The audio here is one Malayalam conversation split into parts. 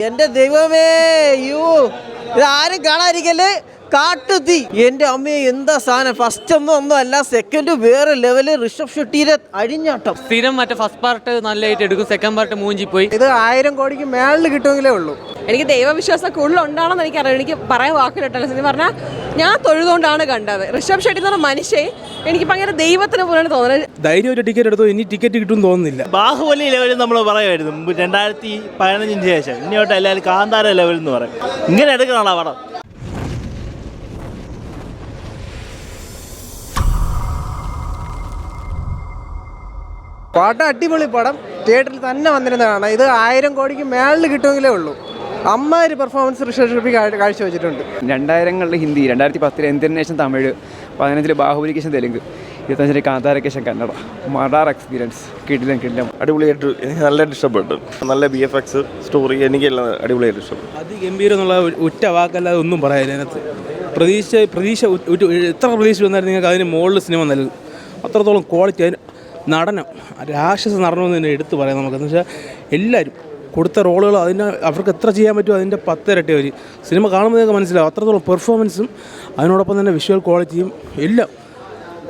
എന്റെ ദൈവമേ യൂ ഇത് ആരും കാട്ടുതീ എന്റെ അമ്മയെ എന്താ സാധനം? ഫസ്റ്റ് ഒന്നും ഒന്നും അല്ല സെക്കൻഡ് വേറെ ലെവൽ ഋഷഭ് ഷെട്ടിയിലെ അഴിഞ്ഞാട്ടം. സ്ഥിരം മറ്റേ ഫസ്റ്റ് പാർട്ട് നല്ലതായിട്ട് എടുക്കും സെക്കൻഡ് പാർട്ട് മൂഞ്ചി പോയി ഇത് ആയിരം കോടിക്ക് മേളിൽ കിട്ടുമെങ്കിലേ ഉള്ളൂ. എനിക്ക് ദൈവവിശ്വാസം കൂടുതൽ ഉണ്ടാണെന്ന് എനിക്കറിയാം. എനിക്ക് പറയാൻ വാക്കിലിട്ടല്ല. സത്യം പറഞ്ഞാൽ ഞാൻ തൊഴുതുകൊണ്ടാണ് കണ്ടത്. ഋഷഭ് ഷെട്ടി എന്ന് പറഞ്ഞ മനുഷ്യൻ എനിക്ക് ഭയങ്കര ദൈവത്തിന് പോലെയാണ് തോന്നുന്നത്. ഒരു ടിക്കറ്റ് എടുത്തു ഇനി ടിക്കറ്റ് കിട്ടും തോന്നുന്നില്ല. ബാഹുബലി ലെവലിൽ നമ്മൾ പറയുമായിരുന്നു. രണ്ടായിരത്തി പതിനഞ്ചിന് ശേഷം. ഇനിയോട്ട് എല്ലാവരും കാന്താര ലെവൽ എന്ന് പറയും. ഇങ്ങനെ എടുക്കണോ പടം പടം അടിപൊളി പടം. തിയേറ്ററിൽ തന്നെ വന്നിരുന്നതാണ് ഇത് ആയിരം കോടിക്ക് മേളിൽ കിട്ടുമെങ്കിലേ ഉള്ളൂ. അമ്മ ഒരു പെർഫോമൻസ് ഋഷഭ് ഷെട്ടി കാഴ്ച കാഴ്ചവെച്ചിട്ടുണ്ട്. രണ്ടായിരങ്ങളിൽ ഹിന്ദി രണ്ടായിരത്തി പത്തിൽ എന്തിനേഷൻ തമിഴ് പതിനഞ്ചിൽ ബാഹുബലിക്കേഷൻ തെലുങ്ക് ഇരുപത്തഞ്ചിൽ കാന്താരക്കേഷൻ കന്നഡ. മഡാർ എക്സ്പീരിയൻസ് കിടിലം കിടിലം. അടിപൊളിയായിട്ട് എനിക്ക് നല്ലതായിട്ട് ഇഷ്ടപ്പെട്ടു. നല്ല ബി എഫ് എക്സ് സ്റ്റോറി എനിക്കെല്ലാം അടിപൊളിയായിട്ട് ഇഷ്ടപ്പെട്ടു. അതിഗംഭീരം എന്നുള്ള ഒറ്റ വാക്കല്ലാതെ ഒന്നും പറയാനില്ല അതിനകത്ത്. പ്രതീക്ഷ പ്രതീക്ഷ എത്ര പ്രതീക്ഷ വന്നാലും നിങ്ങൾക്ക് അതിന് മുകളിൽ സിനിമ നൽകും. അത്രത്തോളം ക്വാളിറ്റി അതിന് നടനം. രാക്ഷസ നടനം തന്നെ എടുത്തു പറയാം നമുക്ക്. എന്ന് വെച്ചാൽ എല്ലാവരും കൊടുത്ത റോളുകൾ അതിന് അവർക്ക് എത്ര ചെയ്യാൻ പറ്റുമോ അതിന്റെ പത്തിരട്ടി അവർ സിനിമ കാണുമ്പോൾ നിങ്ങൾക്ക് മനസ്സിലാവും. അത്രത്തോളം പെർഫോമൻസും അതിനോടൊപ്പം തന്നെ വിഷ്വൽ ക്വാളിറ്റിയും എല്ലാം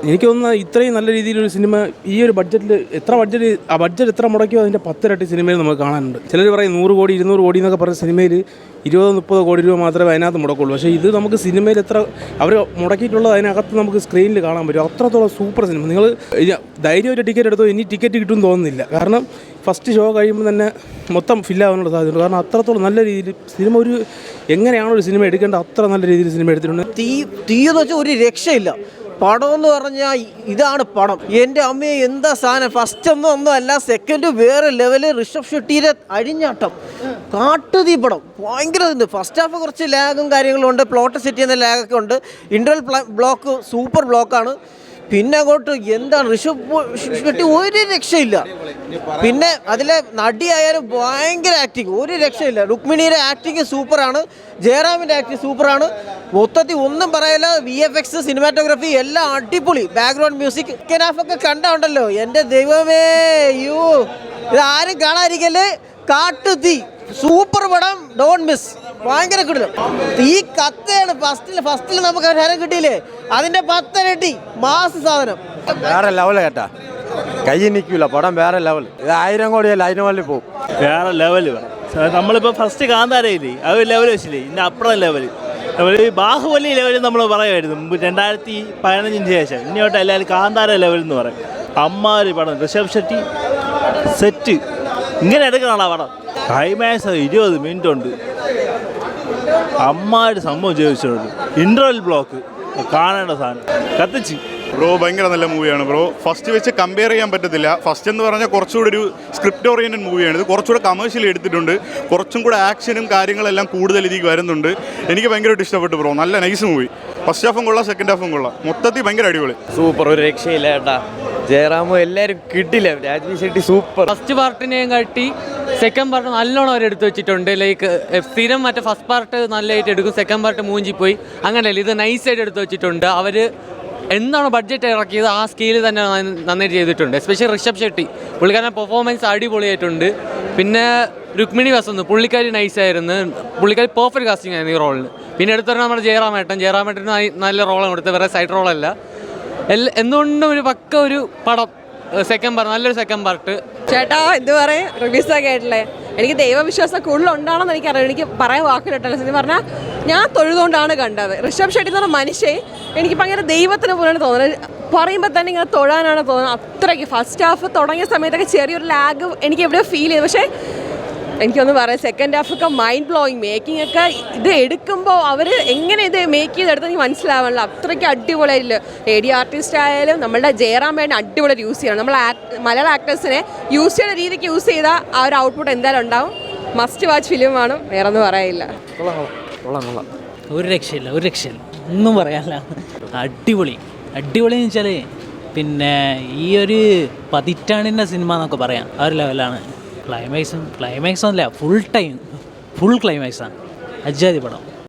എനിക്ക് തോന്നുന്നത് ഇത്രയും നല്ല രീതിയിലൊരു സിനിമ ഈ ഒരു ബഡ്ജറ്റിൽ എത്ര ബഡ്ജറ്റ് ആ ബഡ്ജറ്റ് എത്ര മുടക്കിയോ അതിന്റെ പത്തിരട്ടി സിനിമയിൽ നമുക്ക് കാണാനുണ്ട്. ചിലർ പറയും നൂറ് കോടി ഇരുന്നൂറ് കോടി എന്നൊക്കെ പറഞ്ഞ സിനിമയിൽ ഇരുപതോ മുപ്പതോ കോടി രൂപ മാത്രമേ അതിനകത്ത് മുടക്കുള്ളൂ. പക്ഷേ ഇത് നമുക്ക് സിനിമയിൽ എത്ര അവർ മുടക്കിയിട്ടുള്ളത് അതിനകത്ത് നമുക്ക് സ്ക്രീനിൽ കാണാൻ പറ്റും. അത്രത്തോളം സൂപ്പർ സിനിമ. നിങ്ങൾ ധൈര്യമായിട്ട് ടിക്കറ്റ് എടുത്തോ? ഇനി ടിക്കറ്റ് കിട്ടും തോന്നുന്നില്ല. കാരണം ഫസ്റ്റ് ഷോ കഴിയുമ്പോൾ തന്നെ മൊത്തം ഫില്ലാവാനുള്ള സാധ്യതയുണ്ട് കാരണം അത്രത്തോളം നല്ല രീതിയിൽ സിനിമ ഒരു എങ്ങനെയാണോ ഒരു സിനിമ എടുക്കേണ്ടത് അത്ര നല്ല രീതിയിൽ സിനിമ എടുത്തിട്ടുണ്ട്. തീ തീ എന്ന് വെച്ചാൽ ഒരു രക്ഷയില്ല. പടം എന്ന് പറഞ്ഞാൽ ഇതാണ് പടം. എന്റെ അമ്മയെ എന്താ സാധനം? ഫസ്റ്റ് ഒന്നും ഒന്നും അല്ല സെക്കൻഡ് വേറെ ലെവൽ ഋഷഭ് ഷെട്ടിയുടെ അഴിഞ്ഞാട്ടം. കാട്ടുതീ പടം. ഭയങ്കര ഇത്. ഫസ്റ്റ് ഹാഫ് കുറച്ച് ലാഗും കാര്യങ്ങളും ഉണ്ട്. പ്ലോട്ട് സെറ്റ് ചെയ്യുന്ന ലാഗൊക്കെ ഉണ്ട്. ഇന്റർവൽ ബ്ലോക്ക് സൂപ്പർ ബ്ലോക്കാണ് പിന്നെ അങ്ങോട്ട് എന്താണ്? ഋഷഭ് ഷെട്ടി ഒരു രക്ഷയില്ല. പിന്നെ അതിലെ നടിയായാലും ഭയങ്കര ആക്ടിങ് ഒരു രക്ഷയില്ല. രുക്മിണിയുടെ ആക്ടിങ് സൂപ്പറാണ്. ജയറാമിന്റെ ആക്ടിങ് സൂപ്പറാണ്. മൊത്തത്തിൽ ഒന്നും പറയല്ല. വി എഫ് എക്സ് സിനിമാറ്റോഗ്രഫി എല്ലാം അടിപൊളി. ബാക്ക്ഗ്രൗണ്ട് മ്യൂസിക് ഒക്കെ കണ്ടുണ്ടല്ലോ. എന്റെ ദൈവമേ യൂ ഇത് ആരും കാണാതിരിക്കൽ കാട്ടുതീ. സൂപ്പർ പടം. ഡോൺ മിസ് ഭയങ്കര കിടിലം ഈ കത്തയാണ് ഫസ്റ്റിൽ ഫസ്റ്റിൽ നമുക്ക് ഒരു ഹരം കിട്ടിയില്ലേ? അതിന്റെ പത്തരട്ടി മാസ സാധനം. വേറെ ലെവൽ കേട്ടാ കൈ നിൽക്കൂല പടം വേറെ ലെവൽ ഇത് ആയിരം കോടിയല്ല അതിന് വേണ്ടി പോകും. വേറെ ലെവൽ നമ്മളിപ്പോ നമ്മളിപ്പോൾ ഫസ്റ്റ് കാന്താരയില്ലേ അത് ലെവൽ വെച്ചില്ലേ ഇന്ന അപ്പുറം ലെവൽ ഒരു ബാഹുബലി ലെവൽ നമ്മൾ പറയുമായിരുന്നു രണ്ടായിരത്തി പതിനഞ്ചിന് ശേഷം. ഇനിയോട്ട് എല്ലാവരും കാന്താര ലെവൽ എന്ന് പറയും. അമ്മാരി പടം ഋഷഭ് ഷെട്ടി സെറ്റ് ഇങ്ങനെ എടുക്കണോ പടം. ക്ലൈമാക്സ് ഇരുപത് മിനിറ്റ് ഉണ്ട്. അമ്മാര് സംഭവം ചോദിച്ചിട്ടുണ്ട് ഇന്റർവൽ ബ്ലോക്ക് കാണേണ്ട സാധനം. കത്തിച്ച്. ബ്രോ ഭയങ്കര നല്ല മൂവിയാണ് ബ്രോ ഫസ്റ്റ് വെച്ച് കമ്പയർ ചെയ്യാൻ പറ്റത്തില്ല. ഫസ്റ്റ് എന്ന് പറഞ്ഞാൽ കുറച്ചുകൂടി ഒരു സ്ക്രിപ്റ്റ് ഓറിയന്റഡ് മൂവിയാണ് ഇത് കുറച്ചുകൂടെ കമേഴ്ഷ്യൽ എടുത്തിട്ടുണ്ട്. കുറച്ചും കൂടെ ആക്ഷനും കാര്യങ്ങളെല്ലാം കൂടുതൽ ഇതിലേക്ക് വരുന്നുണ്ട്. എനിക്ക് ഭയങ്കരമായിട്ട് ഇഷ്ടപ്പെട്ടു ബ്രോ നല്ല നൈസ് മൂവി ഫസ്റ്റ് ഹാഫും കൊള്ളാം സെക്കൻഡ് ഹാഫും കൊള്ളാം. മൊത്തത്തിൽ ഭയങ്കര അടിപൊളി. സൂപ്പർ ഒരു രക്ഷയില്ല ഏട്ടാ. ജയറാമോ എല്ലാവരും കിട്ടില്ല. രാജീവ് ഷെട്ടി സൂപ്പർ ഫസ്റ്റ് പാർട്ടിനെയും കാട്ടി സെക്കൻഡ് പാർട്ട് നല്ലോണം അവർ എടുത്തു വെച്ചിട്ടുണ്ട്. ലൈക്ക് സ്ഥിരം മറ്റേ ഫസ്റ്റ് പാർട്ട് നല്ലതായിട്ട് എടുക്കും. സെക്കൻഡ് പാർട്ട് മൂഞ്ചി പോയി. അങ്ങനെയല്ല ഇത് നൈസായിട്ട് എടുത്തു വെച്ചിട്ടുണ്ട്. അവർ എന്താണ് ബഡ്ജറ്റ് ഇറക്കിയത് ആ സ്കെയിൽ തന്നെ നന്ന- നന്നായിട്ട് ചെയ്തിട്ടുണ്ട്. എസ്പെഷ്യലി ഋഷഭ് ഷെട്ടി. പുള്ളിക്കാരന്റെ പെർഫോമൻസ് അടിപൊളിയായിട്ടുണ്ട്. പിന്നെ രുക്മിണി വസന്ത് പുള്ളിക്കാരി നൈസായിരുന്നു പുള്ളിക്കാരി പെർഫെക്റ്റ് കാസ്റ്റിംഗ് ആയിരുന്നു ഈ റോളിന് പിന്നെ എടുത്തവരെ നമ്മുടെ ജയറാമേട്ടൻ. മേട്ടൻ നല്ല റോളാണ് കൊടുത്തത് വേറെ സൈഡ് റോളല്ല എന്തുകൊണ്ടും ഒരു പക്ക ഒരു പടം. സെക്കൻഡ് പാർട്ട് നല്ലൊരു സെക്കൻഡ് പാർട്ട് ചേട്ടാ എന്ത് പറയും? റിവ്യൂസ് ഒക്കെ ആയിട്ടില്ലേ എനിക്ക് ദൈവവിശ്വാസം കൂടുതൽ ഉണ്ടാണെന്ന് എനിക്കറിയാം. എനിക്ക് പറയാൻ വാക്കിലിട്ടല്ലോ സത്യം പറഞ്ഞാൽ ഞാൻ തൊഴുതുകൊണ്ടാണ് കണ്ടത്. ഋഷഭ് ഷെട്ടി എന്ന് പറഞ്ഞ മനുഷ്യൻ എനിക്ക് ഭയങ്കര ദൈവത്തിന് പോലെയാണ് തോന്നുന്നത്. പറയുമ്പോൾ തന്നെ ഇങ്ങനെ തൊഴാനാണ് തോന്നുന്നത്. അത്രയ്ക്ക് ഫസ്റ്റ് ഹാഫ് തുടങ്ങിയ സമയത്തൊക്കെ ചെറിയൊരു ലാഗ് എനിക്ക് എവിടെയോ ഫീൽ ചെയ്തു. പക്ഷേ എനിക്കൊന്ന് പറയാം. സെക്കൻഡ് ഹാഫ് ഒക്കെ മൈൻഡ് ബ്ലോയിങ് മേക്കിംഗ് ഒക്കെ ഇത് എടുക്കുമ്പോൾ അവർ എങ്ങനെ ഇത് മേക്ക് ചെയ്തെടുത്ത് എനിക്ക് മനസ്സിലാവണല്ലോ. അത്രയ്ക്ക് അടിപൊളിയായില്ല റേഡിയോ ആർട്ടിസ്റ്റ് ആയാലും നമ്മളുടെ വേണ്ട അടിപൊളി യൂസ് ചെയ്യണം. നമ്മൾ മലയാള ആക്ടേഴ്സിനെ യൂസ് ചെയ്യുന്ന രീതിക്ക് യൂസ് ചെയ്താൽ ആ ഒരു ഔട്ട്പുട്ട് എന്തായാലും ഉണ്ടാവും. മസ്റ്റ് വാച്ച് ഫിലിം ആണ്. വേറെ ഒന്നും പറയില്ല ഒരു രക്ഷയില്ല ഒരു രക്ഷയില്ല. ഒന്നും പറയാനില്ല. അടിപൊളി. അടിപൊളി എന്ന് വെച്ചാൽ പിന്നെ ഈ ഒരു പതിറ്റാണ്ടിന്റെ സിനിമ എന്നൊക്കെ പറയാം. ആ ഒരു ലെവലാണ് ക്ലൈമാക്സും ക്ലൈമാക്സും അല്ല ഫുൾ ടൈം ഫുൾ ക്ലൈമാക്സാണ് അജാതി പടം.